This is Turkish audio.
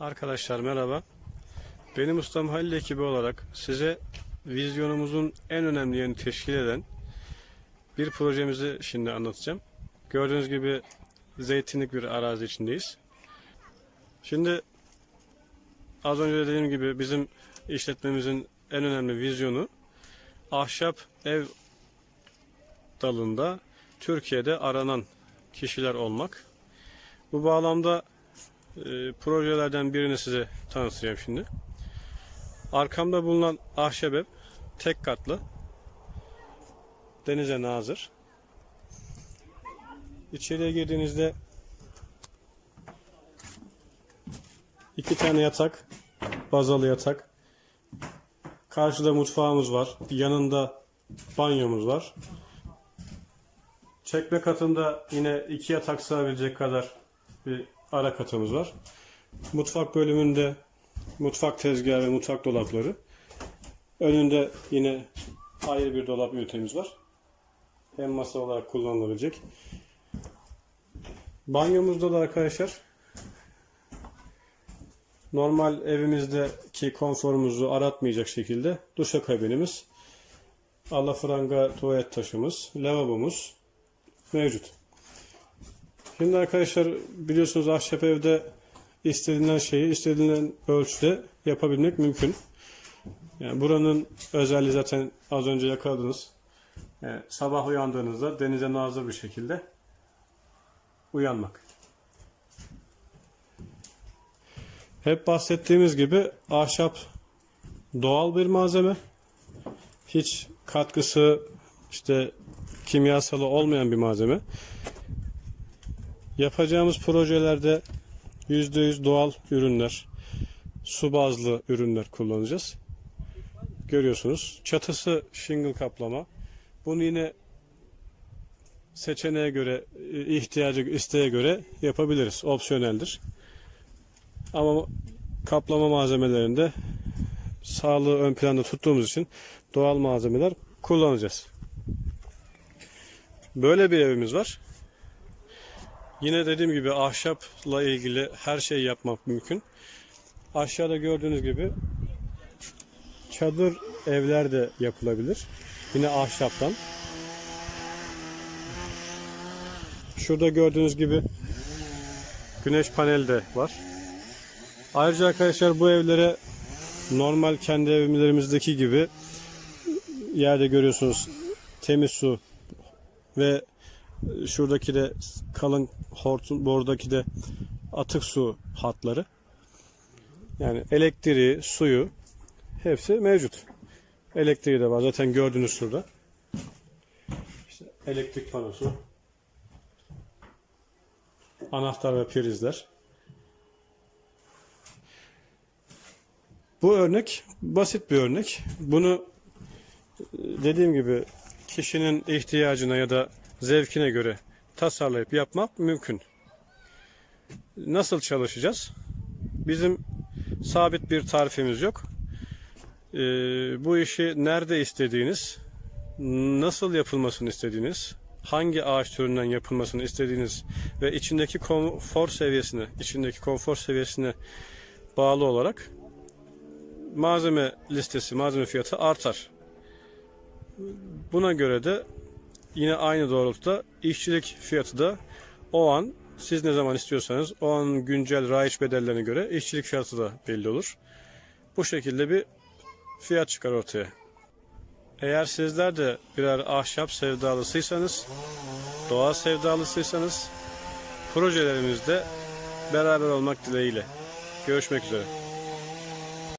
Arkadaşlar merhaba. Benim ustam Halil ekibi olarak size vizyonumuzun en önemli yerini teşkil eden bir projemizi şimdi anlatacağım. Gördüğünüz gibi zeytinlik bir arazi içindeyiz. Şimdi az önce de dediğim gibi bizim işletmemizin en önemli vizyonu ahşap ev dalında Türkiye'de aranan kişiler olmak. Bu bağlamda e, projelerden birini size tanıtacağım şimdi. Arkamda bulunan ahşap ev tek katlı. Denize nazır. İçeriye girdiğinizde iki tane yatak, bazalı yatak. Karşıda mutfağımız var. Yanında banyomuz var. Çekme katında yine iki yatak sığabilecek kadar bir ara katımız var. Mutfak bölümünde mutfak tezgahı ve mutfak dolapları. Önünde yine ayrı bir dolap ünitemiz var. Hem masa olarak kullanılabilecek. Banyomuzda da arkadaşlar normal evimizdeki konforumuzu aratmayacak şekilde duşakabinimiz, alafranga tuvalet taşımız, lavabomuz mevcut. Şimdi arkadaşlar biliyorsunuz ahşap evde istenilen şeyi istenilen ölçüde yapabilmek mümkün. Yani buranın özelliği zaten az önce yakaladınız. Yani sabah uyandığınızda denize nazır bir şekilde uyanmak. Hep bahsettiğimiz gibi ahşap doğal bir malzeme. Hiç katkısı işte kimyasalı olmayan bir malzeme. Yapacağımız projelerde %100 doğal ürünler, su bazlı ürünler kullanacağız. Görüyorsunuz. Çatısı shingle kaplama. Bunu yine seçeneğe göre, ihtiyacı, isteğe göre yapabiliriz. Opsiyoneldir. Ama kaplama malzemelerinde sağlığı ön planda tuttuğumuz için doğal malzemeler kullanacağız. Böyle bir evimiz var. Yine dediğim gibi ahşapla ilgili her şeyi yapmak mümkün. Aşağıda gördüğünüz gibi çadır evler de yapılabilir. Yine ahşaptan. Şurada gördüğünüz gibi güneş paneli de var. Ayrıca arkadaşlar bu evlere normal kendi evlerimizdeki gibi yerde görüyorsunuz temiz su ve şuradaki de kalın hortum bordaki de atık su hatları. Yani elektriği, suyu hepsi mevcut. Elektriği de var. Zaten gördünüz şurada. İşte elektrik panosu. Anahtar ve prizler. Bu örnek basit bir örnek. Bunu dediğim gibi kişinin ihtiyacına ya da zevkine göre tasarlayıp yapmak mümkün. Nasıl çalışacağız? Bizim sabit bir tarifimiz yok. Ee, bu işi nerede istediğiniz, nasıl yapılmasını istediğiniz, hangi ağaç türünden yapılmasını istediğiniz ve içindeki konfor seviyesine, içindeki konfor seviyesine bağlı olarak malzeme listesi, malzeme fiyatı artar. Buna göre de yine aynı doğrultuda işçilik fiyatı da o an siz ne zaman istiyorsanız o an güncel raiç bedellerine göre işçilik fiyatı da belli olur. Bu şekilde bir fiyat çıkar ortaya. Eğer sizler de birer ahşap sevdalısıysanız, doğa sevdalısıysanız projelerimizde beraber olmak dileğiyle. Görüşmek üzere.